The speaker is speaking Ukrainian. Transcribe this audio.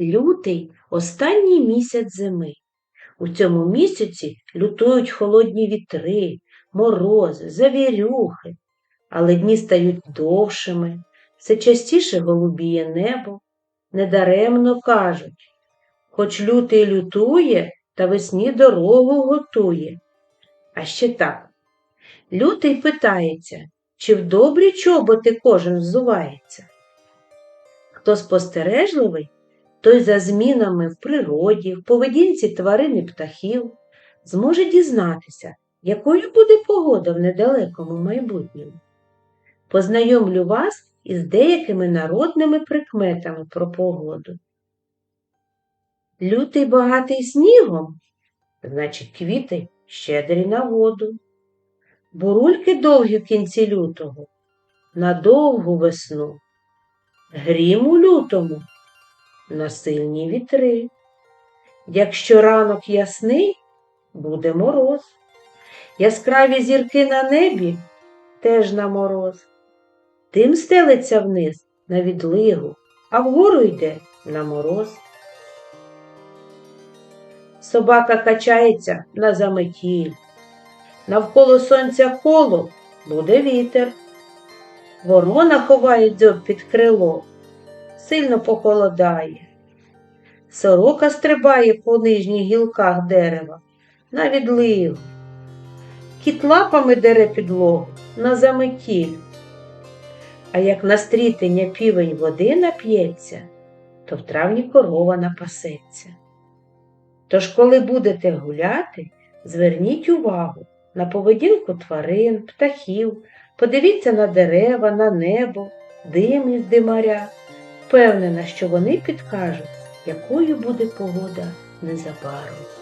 Лютий останній місяць зими. У цьому місяці лютують холодні вітри, морози, завірюхи, але дні стають довшими, все частіше голубіє небо. Недаремно кажуть, хоч лютий лютує, та весні дорогу готує. А ще так. Лютий питається, чи в добрі чоботи кожен взувається. Хто спостережливий, той за змінами в природі, в поведінці тварин і птахів зможе дізнатися, якою буде погода в недалекому майбутньому. Познайомлю вас із деякими народними прикметами про погоду. Лютий багатий снігом, значить квіти щедрі на воду. Бурульки довгі в кінці лютого, на довгу весну. Грім у лютому на сильні вітри. Якщо ранок ясний, буде мороз. Яскраві зірки на небі теж на мороз. Тим стелиться вниз на відлигу, а вгору йде на мороз. Собака качається на заметіль. Навколо сонця коло буде вітер. Ворона ховає дзьоб під крило, сильно похолодає. Сорока стрибає по нижніх гілках дерева на відлигу. Кіт лапами дере підлогу на заметіль. А як на стрітення півень води нап'ється, то в травні корова напасеться. Тож, коли будете гуляти, зверніть увагу на поведінку тварин, птахів, подивіться на дерева, на небо, дим із димаря. Впевнена, що вони підкажуть, якою буде погода незабаром.